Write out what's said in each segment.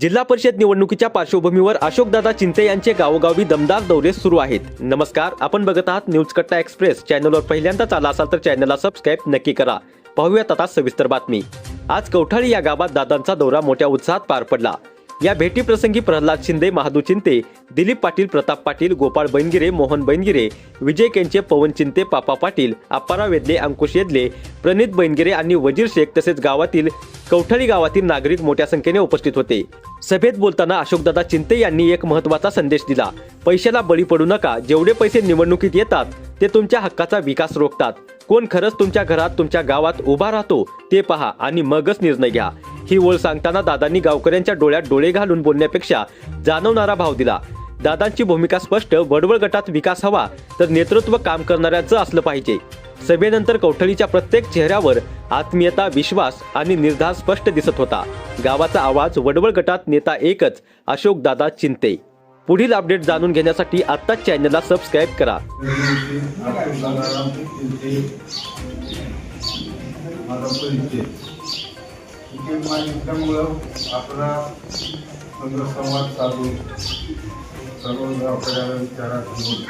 जिल्हा परिषद निवडणुकीच्या पार्श्वभूमीवर अशोकदादा चिंते यांचे गावोगावी दमदार दौरे सुरू आहेत. नमस्कार आपण बघत आहात न्यूज कट्टा एक्सप्रेस. चॅनलवर पहिल्यांदाच आला असाल तर चॅनलला सबस्क्राईब नक्की करा. पाहूयात आता सविस्तर बातमी. आज कवठाळी या गावात दादांचा दौरा मोठ्या उत्साहात पार पडला. या भेटीप्रसंगी प्रल्हाद शिंदे महादू चिंते दिलीप पाटील प्रताप पाटील गोपाळ बैनगिरे मोहन बैनगिरे विजय केंचे पवन चिंते पापा पाटील अप्पारा वेदले अंकुश येदले प्रणित बैनगिरे आणि वजीर शेख तसेच गावातील कवठळी गावातील नागरिक मोठ्या संख्येने उपस्थित होते. सभेत बोलताना अशोकदादा चिंते यांनी एक महत्त्वाचा संदेश दिला. पैशाला बळी पडू नका. जेवढे पैसे निवडणुकीत येतात ते तुमच्या हक्काचा विकास रोखतात. कोण खरंच तुमच्या घरात तुमच्या गावात उभा राहतो ते पहा आणि मगच निर्णय घ्या. ही ओळ सांगताना दादांनी गावकऱ्यांच्या डोळ्यात डोळे घालून बोलण्यापेक्षा जाणवणारा भाव दिला. दादांची भूमिका स्पष्ट. वडवळ गटात विकास हवा तर नेतृत्व काम करणाऱ्याचं असलं पाहिजे. सभेनंतर कौठळीच्या प्रत्येक चेहऱ्यावर आत्मीयता विश्वास आणि निर्धार स्पष्ट दिसत होता. गावाचा आवाज वडवळ गटात नेता एकच अशोक दादा चिंते. पुढील अपडेट जाणून घेण्यासाठी आत्ताच चॅनलला सबस्क्राईब करा. आपला संवाद साधून सर्व गावकऱ्याला विचारात घेऊन.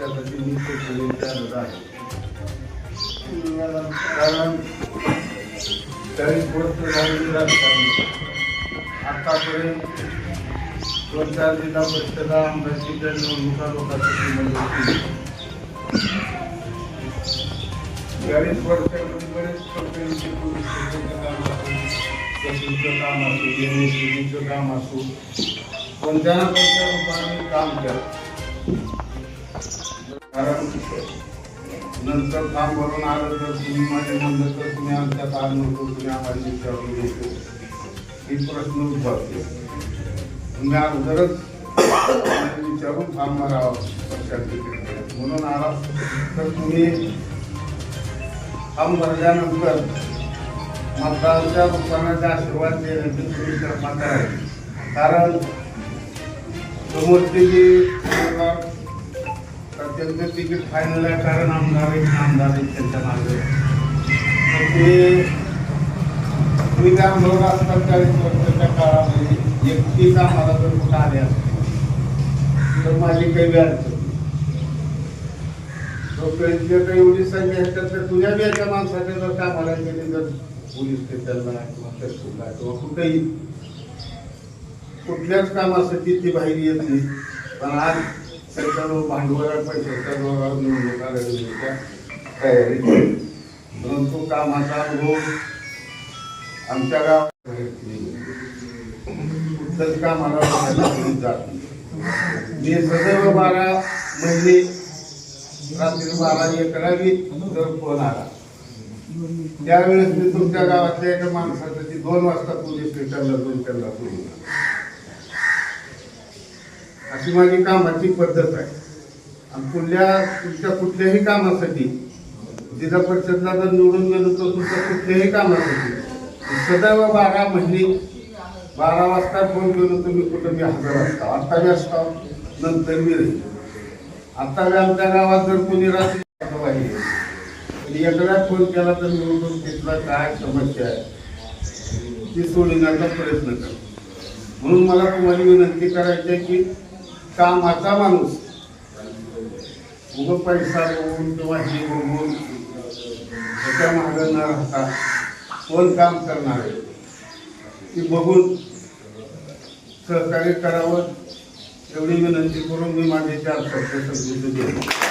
त्याच्यासाठी मी म्हणजे तो विचारत आहे. कारण तरी वर्ष झालेली राजकारणी आतापर्यंत दोन चार जिल्हा परिषदा आमदारकीच्या निवडणुका लोकांसाठी चाळीस वर्षामध्ये बरेच कंपनीचे काम असू काम एम एस काम असो कोणत्या ना कोणत्या रूपाने काम करतो कारण नंतर काम भरून आलं तर तुम्ही माझे म्हणलं तर तुम्ही आमच्यात आलं नव्हतो तुम्ही आम्हाला विचारून नव्हतो ही प्रश्न उद्भवते. तुम्ही अगोदरच विचारून काम मारावा पक्षाचे म्हणून आला तर तुम्ही काम भरल्यानंतर मतदारांच्या रूपाने आशीर्वाद देण्याची तुम्ही क्षमता आहे कारण समोरचे जे उमेदवार त्यांचं तिकीट फायनल आहे कारण आमदार आहेत आमदार आहेत त्यांच्या मागे. तर ते मी त्या अनुभव असतात चाळीस वर्षाच्या काळामध्ये एकटीच आम्हाला जर कुठं आले असते तर माझी काही व्याज लोकांची आता एवढी संख्या असतात तर तुझ्या बी एका माणसाच्या जर कामाला गेली तर पोलीस स्टेशनला किंवा तहसीलला किंवा कुठेही कुठल्याच कामासाठी ती बाहेर येत नाही. पण आज सरकार भांडवल पैशाच्या जोरावर निवडणुका लढवण्याच्या तयारीत आहे. परंतु कामाचा अनुभव आमच्या गावात कुठलंच कामाला जात नाही. मी सदैव बारा महिने रात्री बारा एकरावी तर फोन आला. त्यावेळेस मी तुमच्या गावातल्या एका माणसासाठी दोन वाजता पोलीस स्टेशनला दोन त्यांना सोडून अशी माझी कामाची पद्धत आहे. आणि पुढल्या तुमच्या कुठल्याही कामासाठी जिल्हा परिषदला जर निवडून गेलो तर तुमच्या कुठल्याही कामासाठी सदैव बारा महिने बारा वाजता फोन केलो तर मी कुठं मी हजर असतो. आत्ता मी असतो नंतर मी राहील आत्ता बी आमच्या गावात जर कोणी रात्री आहे, एकदा फोन केला तर निवडून घेतला काय समस्या आहे? ती सोडविण्याचा प्रयत्न कर. म्हणून मला तुम्हाला विनंती करायची आहे की कामाचा माणूस? उगं पैसा बघून किंवा हे बघून त्याच्या मागं न राहता कोण काम करणार आहे? ती बघून सहकार्य करावं एवढी विनंती करून मी माझे चार शब्द समजून देतो